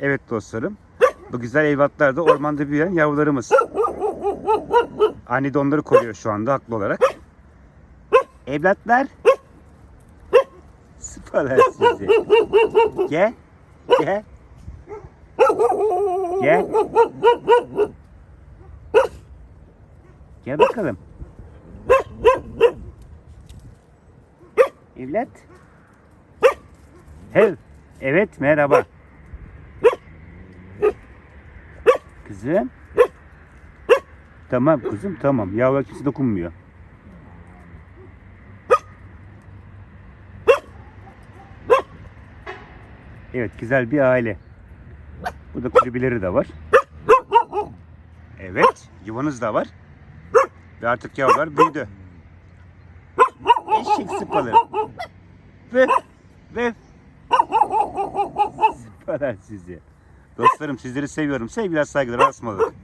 Evet dostlarım. Bu güzel evlatlar da ormanda büyüyen yavrularımız. Anne de onları koruyor şu anda haklı olarak. Evlatlar. Sıfalar sizi. Gel. Gel. Gel. Gel bakalım. Evlat. Hey. Evet merhaba. Kızım. Tamam kızım tamam. Yavru kimse dokunmuyor. Evet güzel bir aile. Burada kulübeleri de var. Evet yuvanız da var. Ve artık yavrular büyüdü. Eşek sıpalı. Ve ve sıpalar sizi. Dostlarım sizleri seviyorum. Sevgiler saygılar asmalık.